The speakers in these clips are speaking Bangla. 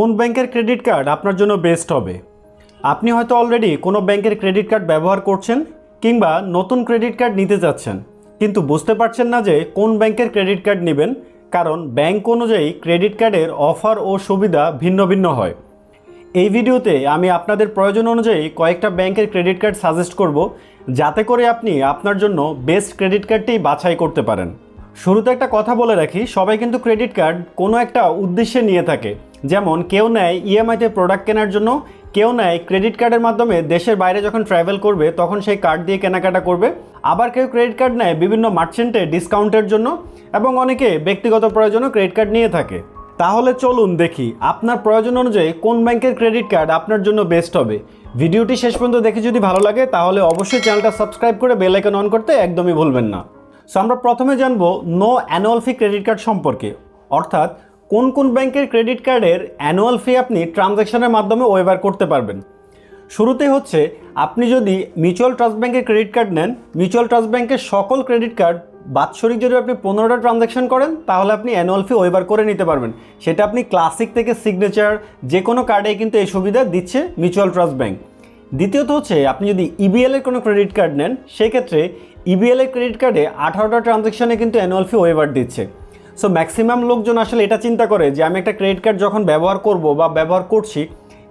কোন ব্যাংকের ক্রেডিট কার্ড আপনার জন্য বেস্ট হবে? আপনি হয়তো অলরেডি কোনো ব্যাংকের ক্রেডিট কার্ড ব্যবহার করছেন কিংবা নতুন ক্রেডিট কার্ড নিতে যাচ্ছেন, কিন্তু বুঝতে পারছেন না যে কোন ব্যাংকের ক্রেডিট কার্ড নেবেন, কারণ ব্যাংক অনুযায়ী ক্রেডিট কার্ডের অফার ও সুবিধা ভিন্ন ভিন্ন হয়। এই ভিডিওতে আমি আপনাদের প্রয়োজন অনুযায়ী কয়েকটা ব্যাংকের ক্রেডিট কার্ড সাজেস্ট করব, যাতে করে আপনি আপনার জন্য বেস্ট ক্রেডিট কার্ডটি বাছাই করতে পারেন। শুরুতে একটা কথা বলে রাখি, সবাই কিন্তু ক্রেডিট কার্ড কোনো একটা উদ্দেশ্যে নিয়ে থাকে। যেমন কেউ নেয় ইএমআইতে প্রোডাক্ট কেনার জন্য, কেউ নেয় ক্রেডিট কার্ডের মাধ্যমে দেশের বাইরে যখন ট্রাভেল করবে, তখন সেই কার্ড দিয়ে কেনাকাটা করবে। আবার কেউ ক্রেডিট কার্ড নেয় বিভিন্ন মার্চেন্টে ডিসকাউন্টের জন্য এবং অনেকে ব্যক্তিগত প্রয়োজনেও ক্রেডিট কার্ড নিয়ে থাকে। তাহলে চলুন দেখি আপনার প্রয়োজন অনুযায়ী কোন ব্যাংকের ক্রেডিট কার্ড আপনার জন্য বেস্ট হবে। ভিডিওটি শেষ পর্যন্ত দেখে যদি ভালো লাগে, তাহলে অবশ্যই চ্যানেলটা সাবস্ক্রাইব করে বেল আইকন অন করতে একদমই ভুলবেন না। সো আমরা প্রথমে জানব no annual fee credit card সম্পর্কে। অর্থাৎ কোন কোন ব্যাংকের ক্রেডিট কার্ডের অ্যানুয়াল ফি আপনি ট্রানজ্যাকশনের মাধ্যমে ওয়েভার করতে পারবেন? শুরুতে হচ্ছে, আপনি যদি মিউচুয়াল ট্রাস্ট ব্যাংকের ক্রেডিট কার্ড নেন মিউচুয়াল ট্রাস্ট ব্যাংকের সকল ক্রেডিট কার্ড বাৎসরিক যদি আপনি পনেরোটা ট্রানজ্যাকশন করেন, তাহলে আপনি অ্যানুয়াল ফি ওয়েভার করে নিতে পারবেন। সেটা আপনি ক্লাসিক থেকে সিগনেচার যে কোনো কার্ডে কিন্তু এই সুবিধা দিচ্ছে মিউচুয়াল ট্রাস্ট ব্যাংক দ্বিতীয়ত হচ্ছে, আপনি যদি ইবিএল এর কোনো ক্রেডিট কার্ড নেন, সেক্ষেত্রে ইবিএল এর ক্রেডিট কার্ডে আঠারোটা ট্রানজ্যাকশনে কিন্তু অ্যানুয়াল ফি ওয়েভার দিচ্ছে। সো ম্যাক্সিমাম লোকজন আসলে এটা চিন্তা করে যে আমি একটা ক্রেডিট কার্ড যখন ব্যবহার করব বা ব্যবহার করছি,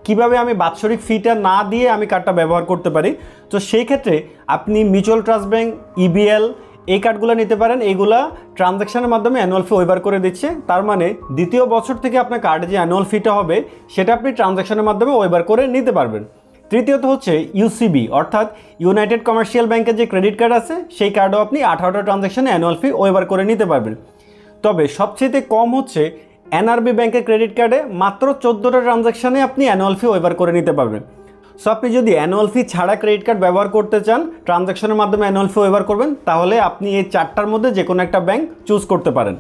কীভাবে আমি বাৎসরিক ফিটা না দিয়ে আমি কার্ডটা ব্যবহার করতে পারি? তো সেই ক্ষেত্রে আপনি মিউচুয়াল ট্রাস্ট ব্যাংক ইবিএল এই কার্ডগুলো নিতে পারেন। এইগুলা ট্রানজ্যাকশনের মাধ্যমে অ্যানুয়াল ফি ওয়েভার করে দিচ্ছে। তার মানে দ্বিতীয় বছর থেকে আপনার কার্ডে যে অ্যানুয়াল ফিটা হবে, সেটা আপনি ট্রানজ্যাকশনের মাধ্যমে ওয়েভার করে নিতে পারবেন। তৃতীয়ত হচ্ছে ইউসিবি অর্থাৎ ইউনাইটেড কমার্শিয়াল ব্যাংকের যে ক্রেডিট কার্ড আছে, সেই কার্ডও আপনি আঠারোটা ট্রানজ্যাকশানে অ্যানুয়াল ফি ওয়েভার করে নিতে পারবেন। তবে সবচেয়ে কম হচ্ছে এনআরবি ব্যাংকের ক্রেডিট কার্ডে মাত্র চোদ্দোটা ট্রানজ্যাকশানে আপনি অ্যানুয়াল ফি ওয়েভার করে নিতে পারবেন। সো আপনি যদি অ্যানুয়াল ফি ছাড়া ক্রেডিট কার্ড ব্যবহার করতে চান, ট্রানজাকশনের মাধ্যমে অ্যানুয়াল ফি ওয়েভার করবেন, তাহলে আপনি এই চারটার মধ্যে যে কোনো একটা ব্যাংক চুজ করতে পারেন।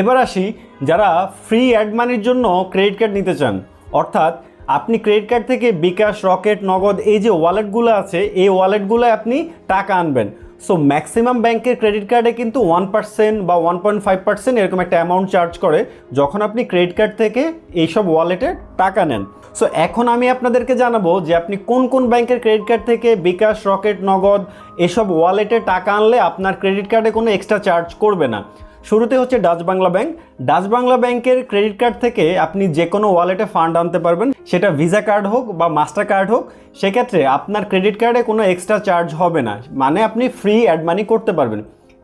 এবার আসি যারা ফ্রি অ্যাড মানির জন্য ক্রেডিট কার্ড নিতে চান। অর্থাৎ আপনি ক্রেডিট কার্ড থেকে বিকাশ, রকেট, নগদ এই যে ওয়ালেটগুলো আছে, এই ওয়ালেটগুলো আপনি টাকা আনবেন। সো ম্যাক্সিমাম ব্যাংকের ক্রেডিট কার্ডে কিন্তু ওয়ান পার্সেন্ট বা ওয়ান পয়েন্ট ফাইভ পার্সেন্ট এরকম একটা অ্যামাউন্ট চার্জ করে যখন আপনি ক্রেডিট কার্ড থেকে এইসব ওয়ালেটে টাকা নেন। সো এখন আমি আপনাদেরকে জানাব যে আপনি কোন কোন ব্যাংকের ক্রেডিট কার্ড থেকে বিকাশ, রকেট, নগদ এসব ওয়ালেটে টাকা আনলে আপনার ক্রেডিট কার্ডে কোনো এক্সট্রা চার্জ করবে না। শুরুতে হচ্ছে Dutch Bangla bank. Dutch Bangla ব্যাংকের ক্রেডিট কার্ড থেকে আপনি যে কোনো ওয়ালেটে ফান্ড আনতে পারবেন। সেটা ভিসা কার্ড হোক বা মাস্টার কার্ড হোক, সেক্ষেত্রে আপনার ক্রেডিট কার্ডে কোনো এক্সট্রা চার্জ হবে না। মানে আপনি ফ্রি অ্যাড মানি করতে পারবেন।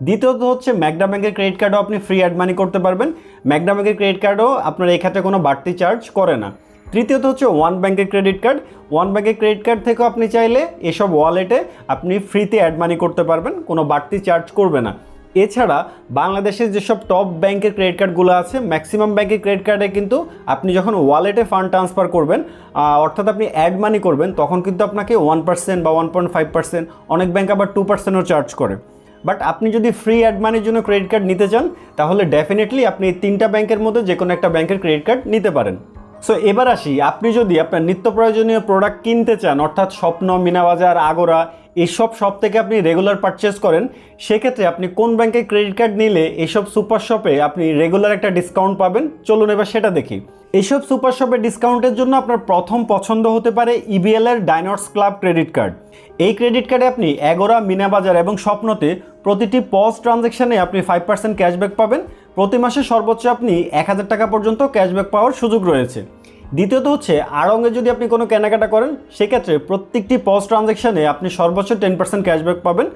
দ্বিতীয়ত হচ্ছে ম্যাকডা ব্যাংকের ক্রেডিট কার্ডও আপনি ফ্রি অ্যাড মানি করতে পারবেন। ম্যাকডা ব্যাংকের ক্রেডিট কার্ডও আপনার এই ক্ষেত্রে কোনো বাড়তি চার্জ করে না। তৃতীয়ত হচ্ছে ওয়ান ব্যাংকের ক্রেডিট কার্ড। ওয়ান ব্যাংকের ক্রেডিট কার্ড থেকেও আপনি চাইলে এসব ওয়ালেটে আপনি ফ্রিতে অ্যাড মানি করতে পারবেন। কোনো বাড়তি চার্জ করবে না। এছাড়া বাংলাদেশের যেসব টপ ব্যাংকের ক্রেডিট কার্ডগুলো আছে ম্যাক্সিমাম ব্যাংকের ক্রেডিট কার্ডে কিন্তু আপনি যখন ওয়ালেটে ফান্ড ট্রান্সফার করবেন অর্থাৎ আপনি অ্যাড মানি করবেন, তখন কিন্তু আপনাকে ওয়ান পার্সেন্ট বা ওয়ান পয়েন্ট ফাইভ পার্সেন্ট অনেক ব্যাংক আবার টু পার্সেন্টও চার্জ করে। বাট আপনি যদি ফ্রি অ্যাড মানির জন্য ক্রেডিট কার্ড নিতে চান, তাহলে ডেফিনেটলি আপনি তিনটা ব্যাংকের মধ্যে যে কোনো একটা ব্যাংকের ক্রেডিট কার্ড নিতে পারেন। সো এবার আসি, আপনি যদি আপনার নিত্য প্রয়োজনীয় প্রোডাক্ট কিনতে চান, অর্থাৎ স্বপ্ন মিনাবাজার আগোরা এইসব শপ থেকে আপনি রেগুলার পারচেস করেন, সেক্ষেত্রে আপনি কোন ব্যাংকে ক্রেডিট কার্ড নিলে এইসব সুপার শপে আপনি রেগুলার একটা ডিসকাউন্ট পাবেন? চলুন এবার সেটা দেখি। এইসব সুপার শপে ডিসকাউন্টের জন্য আপনার প্রথম পছন্দ হতে পারে ইবিএল এর ডাইনর্স ক্লাব ক্রেডিট কার্ড এই ক্রেডিট কার্ডে আপনি এগোরা মিনাবাজার এবং স্বপ্নতে প্রতিটি পজ ট্রানজ্যাকশানে আপনি ফাইভ পার্সেন্ট ক্যাশব্যাক পাবেন। প্রতি মাসে সর্বোচ্চ আপনি এক হাজার টাকা পর্যন্ত ক্যাশব্যাক পাওয়ার সুযোগ রয়েছে। দ্বিতীয়ত হচ্ছে, আড়ঙ্গে যদি আপনি কোনো কেনাকাটা করেন, সেক্ষেত্রে প্রত্যেকটি পজ ট্রানজ্যাকশানে আপনি সর্বোচ্চ টেন পার্সেন্ট ক্যাশব্যাক পাবেন।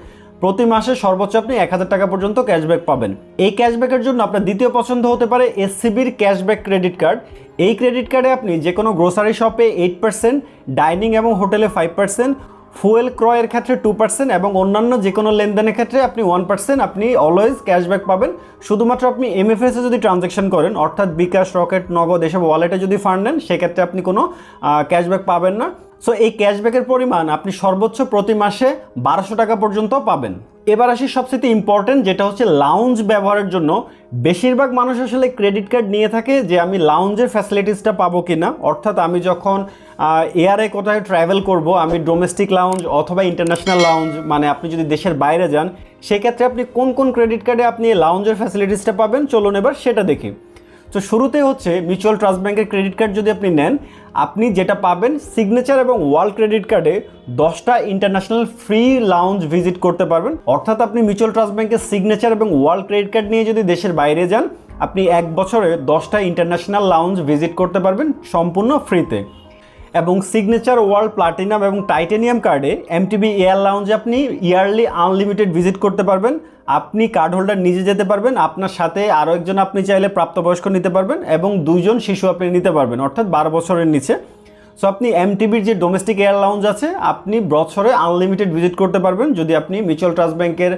প্রতি মাসে সর্বোচ্চ আপনি এক হাজার টাকা পর্যন্ত ক্যাশব্যাক পাবেন। এই ক্যাশব্যাকের জন্য আপনার দ্বিতীয় পছন্দ হতে পারে এসসিবির ক্যাশব্যাক ক্রেডিট কার্ড এই ক্রেডিট কার্ডে আপনি যে কোনো গ্রোসারি শপে এইট পার্সেন্ট ডাইনিং এবং হোটেলে ফাইভ পার্সেন্ট ফুয়েল ক্রয়ের ক্ষেত্রে টু পার্সেন্ট এবং অন্যান্য যে কোনো লেনদেনের ক্ষেত্রে আপনি ওয়ান পার্সেন্ট আপনি অলওয়েজ ক্যাশব্যাক পাবেন। শুধুমাত্র আপনি এমএফএসে যদি ট্রানজ্যাকশন করেন, অর্থাৎ বিকাশ, রকেট, নগদ এসব ওয়ালেটে যদি ফান্ড নেন, সেক্ষেত্রে আপনি কোনো ক্যাশব্যাক পাবেন না। সো এই ক্যাশব্যাকের পরিমাণ আপনি সর্বোচ্চ প্রতি মাসে বারোশো টাকা পর্যন্ত পাবেন। এবার আসি সবচেয়ে ইম্পর্টেন্ট যেটা হচ্ছে লাউঞ্জ ব্যবহারের জন্য। বেশিরভাগ মানুষ আসলে ক্রেডিট কার্ড নিয়ে থাকে যে আমি লাউঞ্জের ফ্যাসিলিটিসটা পাবো কি না অর্থাৎ আমি যখন এয়ারে কোথায় ট্রাভেল করব, আমি ডোমেস্টিক লাউঞ্জ অথবা ইন্টারন্যাশনাল লাউঞ্জ মানে আপনি যদি দেশের বাইরে যান, সেক্ষেত্রে আপনি কোন কোন ক্রেডিট কার্ডে আপনি লাউঞ্জের ফ্যাসিলিটিসটা পাবেন? চলুন এবার সেটা দেখি। তো শুরুতে হচ্ছে মিউচুয়াল ট্রাস্ট ব্যাংকের ক্রেডিট কার্ড যদি আপনি নেন, আপনি যেটা পাবেন সিগনেচার এবং ওয়ার্ল্ড ক্রেডিট কার্ডে দশটা ইন্টারন্যাশনাল ফ্রি লাউঞ্জ ভিজিট করতে পারবেন। অর্থাৎ আপনি মিউচুয়াল ট্রাস্ট ব্যাংকের সিগনেচার এবং ওয়ার্ল্ড ক্রেডিট কার্ড নিয়ে যদি দেশের বাইরে যান, আপনি এক বছরে দশটা ইন্টারন্যাশনাল লাউঞ্জ ভিজিট করতে পারবেন সম্পূর্ণ ফ্রিতে এবং সিগনেচার ওয়ার্ল্ড প্লাটিনাম এবং টাইটেনিয়াম কার্ডে এমটিবি এয়ার লাউঞ্জে আপনি ইয়ারলি আনলিমিটেড ভিজিট করতে পারবেন। আপনি কার্ড হোল্ডার নিজে যেতে পারবেন, আপনার সাথে আরও একজন আপনি চাইলে প্রাপ্তবয়স্ক নিতে পারবেন এবং দুজন শিশু আপনি নিতে পারবেন, অর্থাৎ বারো বছরের নিচে। সো আপনি এমটিবির যে ডোমেস্টিক এয়ার লাউঞ্জ আছে, আপনি বছরে আনলিমিটেড ভিজিট করতে পারবেন। যদি আপনি মিউচুয়াল ট্রাস্ট ব্যাংকের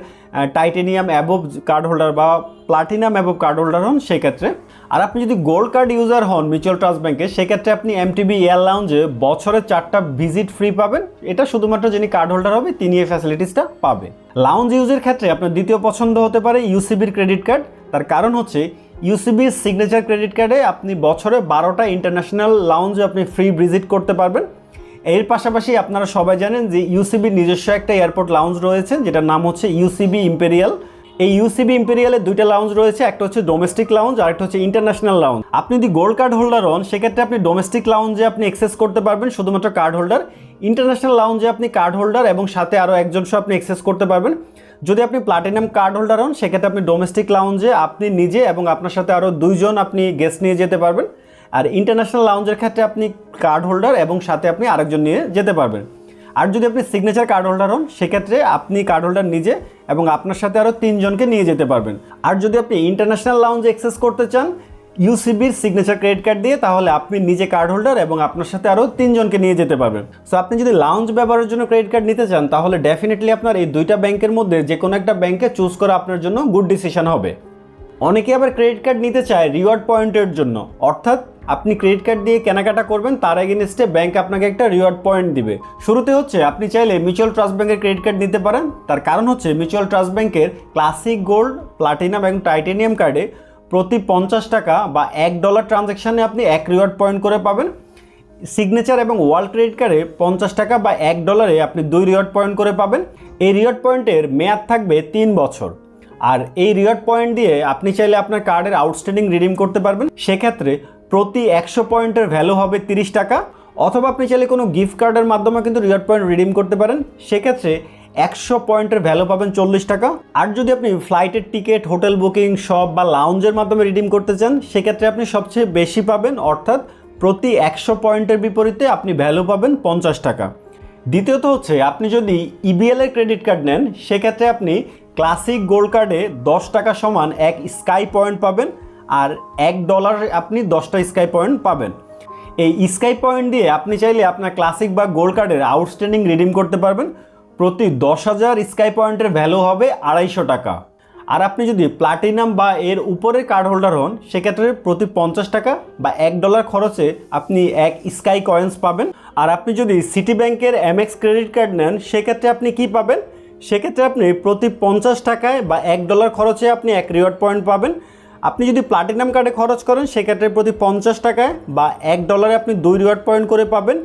টাইটেনিয়াম অ্যাবভ কার্ড হোল্ডার বা প্লাটিনাম অ্যাবভ কার্ড হোল্ডার হন, সেক্ষেত্রে আর আপনি যদি গোল্ড কার্ড ইউজার হন মিউচুয়াল ট্রাস্ট ব্যাংকে সেক্ষেত্রে আপনি এমটিবি এয়ার লাউঞ্জে বছরে চারটা ভিজিট ফ্রি পাবেন। এটা শুধুমাত্র যিনি কার্ড হোল্ডার হবে, তিনি এই ফ্যাসিলিটিসটা পাবে। লাউঞ্জ ইউজের ক্ষেত্রে আপনার দ্বিতীয় পছন্দ হতে পারে ইউসিবির ক্রেডিট কার্ড তার কারণ হচ্ছে ইউসিবির সিগনেচার ক্রেডিট কার্ডে আপনি বছরে বারোটা ইন্টারন্যাশনাল লাউঞ্জে আপনি ফ্রি ভিজিট করতে পারবেন। এর পাশাপাশি আপনারা সবাই জানেন যে ইউসিবির নিজস্ব একটা এয়ারপোর্ট লাউঞ্জ রয়েছে, যেটার নাম হচ্ছে ইউসিবি ইম্পেরিয়াল এই ইউসিবি ইম্পেরিয়ালের দুইটা লাউঞ্জ রয়েছে, একটা হচ্ছে ডোমেস্টিক লাউঞ্জ আর একটা হচ্ছে ইন্টারন্যাশনাল লাউঞ্জ আপনি যদি গোল্ড কার্ড হোল্ডার হন, সেক্ষেত্রে আপনি ডোমেস্টিক লাউঞ্জে আপনি এক্সেস করতে পারবেন, শুধুমাত্র কার্ড হোল্ডার ইন্টারন্যাশনাল লাউঞ্জে আপনি কার্ড হোল্ডার এবং সাথে আরও একজন সহ আপনি এক্সেস করতে পারবেন। যদি আপনি প্লাটিনাম কার্ড হোল্ডার হন, সেক্ষেত্রে আপনি ডোমেস্টিক লাউঞ্জে আপনি নিজে এবং আপনার সাথে আরও দুইজন আপনি গেস্ট নিয়ে যেতে পারবেন। আর ইন্টারন্যাশনাল লাউঞ্জের ক্ষেত্রে আপনি কার্ড হোল্ডার এবং সাথে আপনি আরেকজন নিয়ে যেতে পারবেন। আর যদি আপনি সিগনেচার কার্ড হোল্ডার হন, সেক্ষেত্রে আপনি কার্ড হোল্ডার নিজে এবং আপনার সাথে আরও তিনজনকে নিয়ে যেতে পারবেন। আর যদি আপনি ইন্টারন্যাশনাল লাউঞ্জে অ্যাক্সেস করতে চান ইউসিবির সিগনেচার ক্রেডিট কার্ড দিয়ে, তাহলে আপনি নিজে কার্ড হোল্ডার এবং আপনার সাথে আরও তিনজনকে নিয়ে যেতে পারবেন। সো আপনি যদি লাউঞ্জ ব্যবহারের জন্য ক্রেডিট কার্ড নিতে চান, তাহলে ডেফিনেটলি আপনার এই দুইটা ব্যাংকের মধ্যে যে কোনো একটা ব্যাংকে চুজ করা আপনার জন্য গুড ডিসিশন হবে। অনেকে আবার ক্রেডিট কার্ড নিতে চায় রিওয়ার্ড পয়েন্টের জন্য। অর্থাৎ আপনি ক্রেডিট কার্ড দিয়ে কেনাকাটা করবেন, তার এগেনস্টে ব্যাংক আপনাকে একটা রিওয়ার্ড পয়েন্ট দিবে। শুরুতে হচ্ছে, আপনি চাইলে মিউচুয়াল ট্রাস্ট ব্যাংকের ক্রেডিট কার্ড নিতে পারেন। তার কারণ হচ্ছে মিউচুয়াল ট্রাস্ট ব্যাংকের ক্লাসিক গোল্ড প্লাটিনাম এবং টাইটেনিয়াম কার্ডে প্রতি পঞ্চাশ টাকা বা এক ডলার ট্রানজ্যাকশানে আপনি এক রিওয়ার্ড পয়েন্ট করে পাবেন। সিগনেচার এবং ওয়ার্ল্ড ক্রেডিট কার্ডে পঞ্চাশ টাকা বা এক ডলারে আপনি দুই রিওয়ার্ড পয়েন্ট করে পাবেন। এই রিওয়ার্ড পয়েন্টের মেয়াদ থাকবে তিন বছর। আর এই রিওয়ার্ড পয়েন্ট দিয়ে আপনি চাইলে আপনার কার্ডের আউটস্ট্যান্ডিং রিডিম করতে পারবেন। সেক্ষেত্রে প্রতি একশো পয়েন্টের ভ্যালু হবে তিরিশ টাকা, অথবা আপনি চাইলে কোনো গিফট কার্ডের মাধ্যমে কিন্তু রিওয়ার্ড পয়েন্ট রিডিম করতে পারেন। সেক্ষেত্রে একশো পয়েন্টের ভ্যালু পাবেন চল্লিশ টাকা। আর যদি আপনি ফ্লাইটের টিকিট হোটেল বুকিং শপ বা লাউঞ্জের মাধ্যমে রিডিম করতে চান, সেক্ষেত্রে আপনি সবচেয়ে বেশি পাবেন, অর্থাৎ প্রতি একশো পয়েন্টের বিপরীতে আপনি ভ্যালু পাবেন পঞ্চাশ টাকা। দ্বিতীয়ত হচ্ছে, আপনি যদি ইবিএল এর ক্রেডিট কার্ড নেন, সেক্ষেত্রে আপনি ক্লাসিক গোল্ড কার্ডে দশ টাকা সমান এক স্কাই পয়েন্ট পাবেন। আর এক ডলার আপনি দশটা স্কাই পয়েন্ট পাবেন। এই স্কাই পয়েন্ট দিয়ে আপনি চাইলে আপনার ক্লাসিক বা গোল্ড কার্ডের আউটস্ট্যান্ডিং রিডিম করতে পারবেন। প্রতি দশ হাজার স্কাই পয়েন্টের ভ্যালু হবে আড়াইশো টাকা। আর আপনি যদি প্লাটিনাম বা এর উপরে কার্ড হোল্ডার হন, সেক্ষেত্রে প্রতি পঞ্চাশ টাকা বা এক ডলার খরচে আপনি এক স্কাই কয়েন্স পাবেন। আর আপনি যদি সিটি ব্যাংকের এমএক্স ক্রেডিট কার্ড নেন, সেক্ষেত্রে আপনি কি পাবেন? সেক্ষেত্রে আপনি প্রতি পঞ্চাশ টাকায় বা এক ডলার খরচে আপনি এক রিওয়ার্ড পয়েন্ট পাবেন। আপনি যদি প্লাটিনাম কার্ডে খরচ করেন, সেক্ষেত্রে প্রতি পঞ্চাশ টাকায় বা এক ডলারে আপনি দুই রিওয়ার্ড পয়েন্ট করে পাবেন।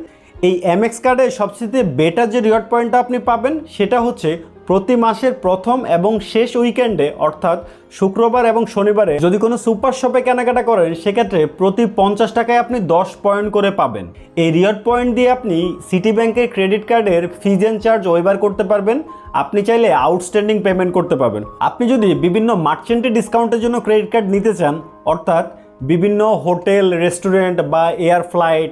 এই এমএক্স কার্ডে সবচেয়ে বেটার যে রিওয়ার্ড পয়েন্টটা আপনি পাবেন, সেটা হচ্ছে প্রতি মাসের প্রথম এবং শেষ উইকেন্ডে, অর্থাৎ শুক্রবার এবং শনিবারে, যদি কোনো সুপার শপে কেনাকাটা করেন, সেক্ষেত্রে প্রতি পঞ্চাশ টাকায় আপনি দশ পয়েন্ট করে পাবেন। এই রিওয়ার্ড পয়েন্ট দিয়ে আপনি সিটি ব্যাংকের ক্রেডিট কার্ডের ফিজ অ্যান্ড চার্জ ওয়েবার করতে পারবেন। আপনি চাইলে আউটস্ট্যান্ডিং পেমেন্ট করতে পারবেন। আপনি যদি বিভিন্ন মার্চেন্টে ডিসকাউন্টের জন্য ক্রেডিট কার্ড নিতে চান, অর্থাৎ বিভিন্ন হোটেল, রেস্টুরেন্ট বা এয়ার ফ্লাইট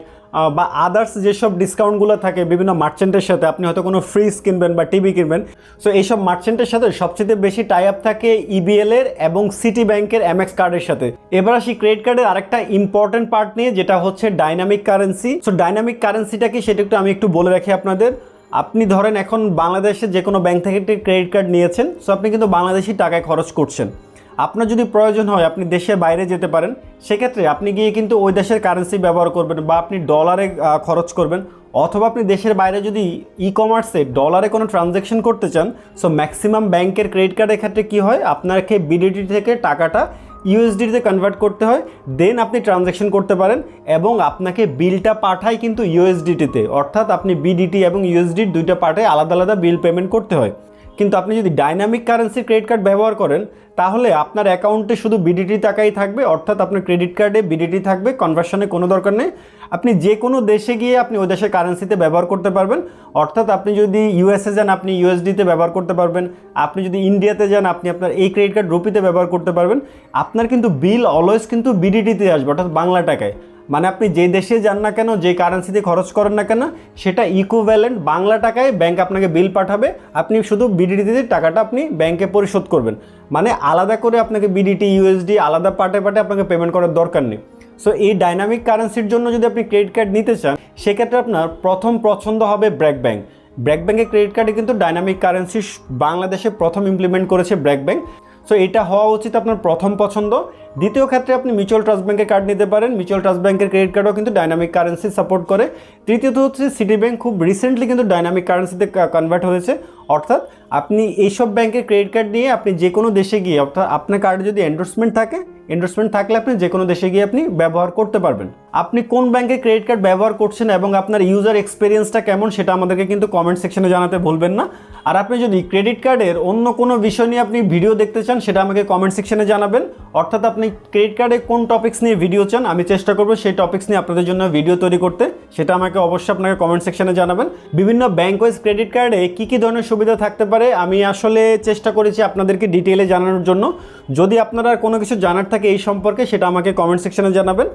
বা আদার্স যেসব ডিসকাউন্টগুলো থাকে বিভিন্ন মার্চেন্টের সাথে, আপনি হয়তো কোনো ফ্রিজ কিনবেন বা টিভি কিনবেন সো এইসব মার্চেন্টের সাথে সবচেয়ে বেশি টাই আপ থাকে ইবিএল এর এবং সিটি ব্যাংকের এমএক্স কার্ডের সাথে। এবার আসি ক্রেডিট কার্ডের আরেকটা ইম্পর্টেন্ট পার্ট নিয়ে, যেটা হচ্ছে ডাইনামিক কারেন্সি সো ডাইনামিক কারেন্সিটা কি সেটা একটু আমি একটু বলে রাখি আপনাদের। আপনি ধরেন এখন বাংলাদেশে যে কোনো ব্যাংক থেকে ক্রেডিট কার্ড নিয়েছেন সো আপনি কিন্তু বাংলাদেশি টাকায় খরচ করছেন। আপনার যদি প্রয়োজন হয়, আপনি দেশের বাইরে যেতে পারেন, সেক্ষেত্রে আপনি গিয়ে কিন্তু ওই দেশের কারেন্সি ব্যবহার করবেন বা আপনি ডলারে খরচ করবেন, অথবা আপনি দেশের বাইরে যদি ই কমার্সে ডলারে কোনো ট্রানজ্যাকশন করতে চান সো ম্যাক্সিমাম ব্যাংকের ক্রেডিট কার্ডের ক্ষেত্রে কী হয়? আপনাকে বিডিটি থেকে টাকাটা ইউএসডিতে কনভার্ট করতে হয় দেন আপনি ট্রানজ্যাকশন করতে পারেন এবং আপনাকে বিলটা পাঠায় কিন্তু ইউএসডিটিতে অর্থাৎ আপনি বিডিটি এবং ইউএসডির দুইটা পার্টে আলাদা আলাদা বিল পেমেন্ট করতে হয়। কিন্তু আপনি যদি ডাইনামিক কারেন্সি ক্রেডিট কার্ড ব্যবহার করেন, তাহলে আপনার অ্যাকাউন্টে শুধু বিডিটি টাকাই থাকবে, অর্থাৎ আপনার ক্রেডিট কার্ডে বিডিটি থাকবে কনভার্সনে কোনো দরকার নেই। আপনি যে কোনো দেশে গিয়ে আপনি ওই দেশের কারেন্সিতে ব্যবহার করতে পারবেন। অর্থাৎ আপনি যদি ইউএসএ যান, আপনি ইউএসডিতে ব্যবহার করতে পারবেন। আপনি যদি ইন্ডিয়াতে যান, আপনি আপনার এই ক্রেডিট কার্ড রুপিতে ব্যবহার করতে পারবেন। আপনার কিন্তু বিল অলওয়েজ কিন্তু বিডিটিতে আসবে, অর্থাৎ বাংলা টাকায়। মানে আপনি যে দেশে যান না কেন, যে কারেন্সিতে খরচ করেন না কেন, সেটা ইকুভ্যালেন্ট বাংলা টাকায় ব্যাংক আপনাকে বিল পাঠাবে। আপনি শুধু বিডিটিতে টাকাটা আপনি ব্যাংকে পরিশোধ করবেন। মানে আলাদা করে আপনাকে বিডিটি ইউএসডি আলাদা পাটে পাটে আপনাকে পেমেন্ট করার দরকার নেই। সো এই ডাইনামিক কারেন্সির জন্য যদি আপনি ক্রেডিট কার্ড নিতে চান, সেক্ষেত্রে আপনার প্রথম পছন্দ হবে ব্র্যাক ব্যাংক ব্র্যাক ব্যাংকের ক্রেডিট কার্ডে কিন্তু ডাইনামিক কারেন্সি বাংলাদেশে প্রথম ইমপ্লিমেন্ট করেছে ব্র্যাক ব্যাংক সো এটা হওয়া উচিত আপনার প্রথম পছন্দ। দ্বিতীয় ক্ষেত্রে আপনি মিউচুয়াল ট্রাস্ট ব্যাংকের কার্ড নিতে পারেন। মিউচুয়াল ট্রাস্ট ব্যাংকের ক্রেডিট কার্ডও কিন্তু ডাইনামিক কারেন্সি সাপোর্ট করে। তৃতীয়ত হচ্ছে সিটি ব্যাংক খুব রিসেন্টলি কিন্তু ডাইনামিক কারেন্সিতে কনভার্ট হয়েছে। অর্থাৎ আপনি এইসব ব্যাংকের ক্রেডিট কার্ড নিয়ে আপনি যে কোনো দেশে গিয়ে, অর্থাৎ আপনার কার্ডে যদি এন্ডোর্সমেন্ট থাকে এন্ডোর্সমেন্ট থাকলে আপনি যে কোনো দেশে গিয়ে আপনি ব্যবহার করতে পারবেন। আপনি কোন ব্যাংকের ক্রেডিট কার্ড ব্যবহার করছেন এবং আপনার ইউজার এক্সপিরিয়েন্সটা কেমন সেটা আমাদেরকে কিন্তু কমেন্ট সেকশনে জানাতে ভুলবেন না। আর আপনি যদি ক্রেডিট কার্ডের অন্য কোনো বিষয় নিয়ে আপনি ভিডিও দেখতে চান, সেটা আমাকে কমেন্ট সেকশনে জানাবেন। অর্থাৎ আপনি ক্রেডিট কার্ডে কোন টপিক্স নিয়ে ভিডিও চান, আমি চেষ্টা করব সেই টপিক্স নিয়ে আপনাদের জন্য ভিডিও তৈরি করতে। সেটা আমাকে অবশ্যই আপনাকে কমেন্ট সেকশনে জানাবেন। বিভিন্ন ব্যাংক ওয়াইজ ক্রেডিট কার্ডে কী কী ধরনের সুবিধা থাকতে পারে, আমি আসলে চেষ্টা করেছি আপনাদেরকে ডিটেলে জানানোর জন্য। যদি আপনারা কোনো কিছু জানার থাকে এই সম্পর্কে, সেটা আমাকে কমেন্ট সেকশনে জানাবেন।